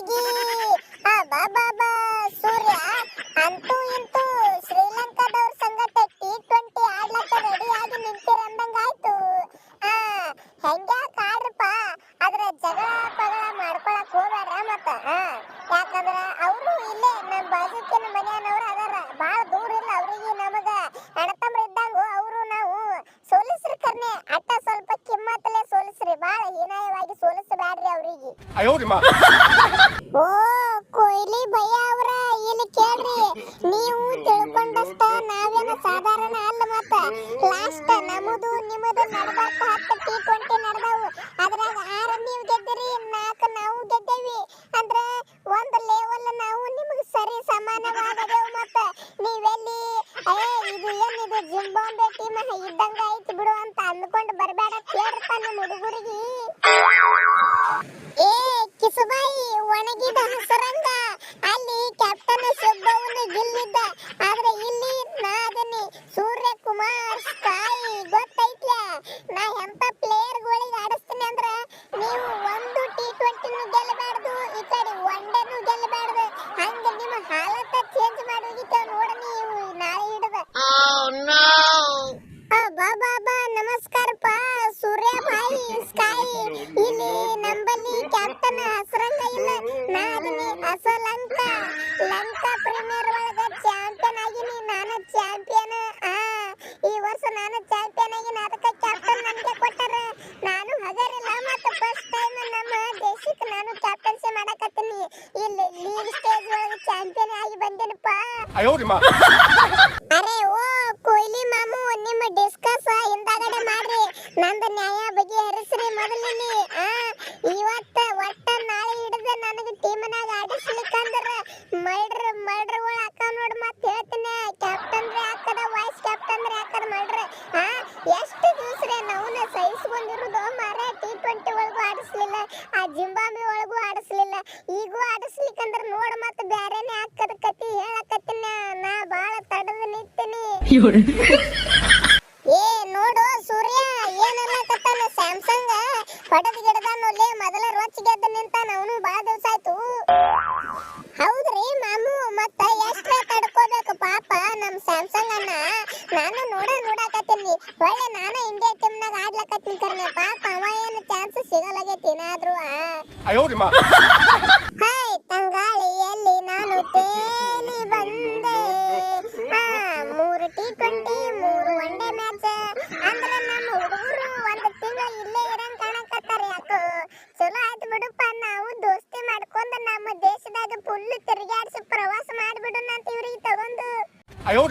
ಜಿಗಿ ಆ ಬಾ ಬಾ ಬಾ, ಸೂರ್ಯ. ಅಂತೂ ಇಂತೂ ಶ್ರೀಲಂಕಾದವ್ರ ಸಂಗಟ ಟಿ ಟ್ವೆಂಟಿ ಆಡ್ಲಕ್ಕ ರೆಡಿ ಆಗಿ ನಿಂತಿರಂದಂಗಾಯ್ತು ಆ ಹೆಂಗ್ಯಾಕ್ ಆಡ್ರಪ್ಪ ಅದ್ರ ಜಗಳ, ಪಗಳ ಮಾಡ್ಕೊಳಕ್ ಹೋಗ್ಬೇಡ್ರ ಮತ್ತ? ಯಾಕಂದ್ರ ಅವರು ಇಲ್ಲೇ ನಮ್ ಬಾಜುಕಿನ ಮನ್ಯಾನವ್ರ ಅದಾರ. ಬಾಳ ದೂರ ಇಲ್ಲ ಅವ್ರಿಗೆ ನಮಗ. ಅಣ್ಣತಮ್ರ ಓ ಕೊಹ್ಲಿ ಭಯ್ಯ ಅವರ. ಇಲ್ಲಿ ಕೇಳ್ರಿ, ನೀವು ತಿಳ್ಕೊಂಡಷ್ಟ ನಾವೇನ ಸಾಧಾರಣ ಅಲ್ಲ ಮತ್ತ. ಲಾಸ್ಟ್ ನಮ್ಮದು ನಿಮ್ಮದು ನಡ್ಬಾರ್ಕ ಹತ್ತು ಟಿ ಟ್ವೆಂಟಿ ನಡೆದವು. ಅದ್ರಾಗ ಆರು ನೀವು ಗೆದ್ದಿರಿ, ನಾಲ್ಕು ನಾವು ಗೆದ್ದೇವಿ. ಅಂದ್ರ ಒಂದು ಲೆವೆಲ್ ನಾವು ನಿಮಗೆ ಸರಿ ಸಮಾನವಾಗದೇವು ಮತ್ತ. ನೀವೆಲ್ಲಿ, ಏ, ಇದು ಏನಿದು ಜಿಂಬಾಂಬೆ ಟೀಮ್ ಇದ್ದಂಗ ಐತಿ ಬಿಡು ಅಂತ ಅಂದ್ಕೊಂಡು ಬರಬೇಡ ಕೇಳ್ರಿ ನಮ್ಮ ಹುಡುಗರಿಗೆ. ಏ ಕಿಸುಬಾಯಿ ಒಣಗಿದ ಹಸರಂಗ. ಅಲ್ಲಿ ಕ್ಯಾಪ್ಟನ್ ಸುಬ್ಬವನು ಗೆಲ್ಲಿದ್ದ. ಆದ್ರೆ ಇಲ್ಲಿ ನಾ ಅದನ್ನಿ ಸೂರ್ಯಕುಮಾರ್ ಸ್ಕಾಯಿ ಗೊತ್ತೈತ್ಲ? ನಾ ಎಂತ ಪ್ಲೇಯರ್ ಗಳಿಗೆ ಆಡಿಸ್ತೀನಿ ಅಂದ್ರ ನೀವು ಒಂದು ಟಿ ಟ್ವೆಂಟಿನೂ ಗೆಲ್ಲಬಾರ್ದು ಈ ಕಡೆ ಒನ್ ಡೇನು ಗೆಲ್ಲಬಾರ್ದು. ಹಂಗ ನಿಮ್ಮ ಹಾಲತ ಚೇಂಜ್ ಮಾಡೋಗಿತ್ತ ನೋಡ ನೀವು ನಾಳೆ ಹಿಡದ. ಆ, ಬಾ ಅಸೋ ಲಂಕಾ. ಲಂಕಾ ಪ್ರೀಮಿಯರ್ ಒಳಗ ಚಾಂಪಿಯನ್ ಆಗಿನಿ. ನಾನು ಚಾಂಪಿಯನ್ ಆ ಈ ವರ್ಷ ನಾನು ಚಾಂಪಿಯನ್ ಆಗಿನ. ಅದಕ್ಕೆ ಕ್ಯಾಪ್ಟನ್ ನನಗೆ ಕೊಟ್ಟಾರ. ನಾನು ಹಗರಿಲ್ಲ. ಮತ್ತು ಫಸ್ಟ್ ಟೈಮ್ ನಮ್ಮ ದೇಶಕ್ಕೆ ನಾನು ಕ್ಯಾಪ್ಟನ್ಸಿ ಮಾಡಕತ್ತೀನಿ. ಇಲ್ಲಿ ಲೀಗ್ ಸ್ಟೇಜ್ ಒಳಗ ಚಾಂಪಿಯನ್ ಆಗಿ ಬಂದೇನಪ್ಪ. ಅರೆ ಓ ಕೊಹ್ಲಿ ಮಾಮು ನಿಮ್ಮ ಡಿಸ್ಕಸ್ ಹಿಂದಾಗಡೆ ಮಾಡ್ರಿ. ನಂದು ನ್ಯಾಯ ಬಗೆಹರಿಸ್ರಿ ಮೊದಲಿನಿ ಆ ಇವತ್ತು ಹಿಡಿದ ನನಗೆ ಟೀಮ್ನಾಗ ಆಡಿಸ್ಲಿಕ್ಕಂದ್ರ ಮೈಡ್ರ ಮೈಡ್ರಗಳು ಹಾಕ ನೋಡ್ ಹೇಳ್ತೀನಿ. ಕ್ಯಾಪ್ಟನ್ ರೀ ಹಾಕದ ವೈಸ್ ಕ್ಯಾಪ್ಟನ್ ರೀ ಹಾಕದ ಮೈಡ್ರ ಆ, ಎಷ್ಟು ದಿವಸ ರೀ ನಾವು ಸಹಿಸ್ಕೊಂಡಿರೋದು? ಮಾರೇ ಟಿ ಟ್ವೆಂಟಿ ಒಳಗೂ ಆಡಿಸ್ಲಿಲ್ಲ. ಆ ಜಿಂಬಾಬೆ ಒಳಗೂ ಆಡಿಸ್ಲಿಲ್ಲ. ಈಗೂ ಆಡಿಸ್ಲಿಕ್ಕಂದ್ರ ನೋಡ್ ಮತ್ ಬ್ಯಾರೆನೇ ಹಾಕದ ಕತಿ ಹೇಳಕತ್ತೀನಿ. ನಾ ಬಾಳ ತಡದ ನಿಂತೀನಿ. ಏ, ನೋಡು ಸೂರ್ಯ ಏನೆಲ್ಲ ಕತ್ತಾನ ಸ್ಯಾಮ್ಸಂಗ್ ಹೊಡೆದ್ ನೋಡ್ಲಿ, ಮೊದಲ ರೊಚ್ಚ ಗೆದ್ದ ನೋಡಾಕತ್ತೀನಿ. ಒಳ್ಳೆ ನಾನು ಇಂಡಿಯಾ ಟೀಮ್ನಾಗ ಆಡ್ಲಕತ್ತೀನಿ ಕರ್ನೆ. ಪಾಪ ಅವ ಏನು ಚಾನ್ಸ್ ಸಿಗಲಾಗೈತಿ ಏನಾದ್ರೂ ಹೈ ತಂಗಾಳಿಯಲ್ಲಿ ನಾನು ತೇಲಿ ಬಂದೆ. ಹಾ ಮೂರು ಟಿ ಟ್ವೆಂಟಿ ಮೂರು ಒನ್ ಡೇ ಮ್ಯಾಚ್ ಅಂದ್ರೆ ನಮ್ಮ ಹುಡುಗರು ಒಂದು ತಿಂಗಳು ಇಲ್ಲೇ ಇರಂಗ್ ಕಾಣಕತ್ತಾರೆ ಯಾಕೋ. ಚಲೋ ಆಯ್ತು ಬಿಡಪ್ಪ ನಾವು ದೋಸ್ತಿ ಮಾಡ್ಕೊಂಡು ನಮ್ಮ ದೇಶದಾಗ ಫುಲ್ ತಿರುಗಾಡ್ಸಿ ಪ್ರವಾಸ ಮಾಡಿಬಿಡೋಣ ಅಂತ ಇವ್ರಿಗೆ ತಗೊಂಡು ಅಯ್ಯೋ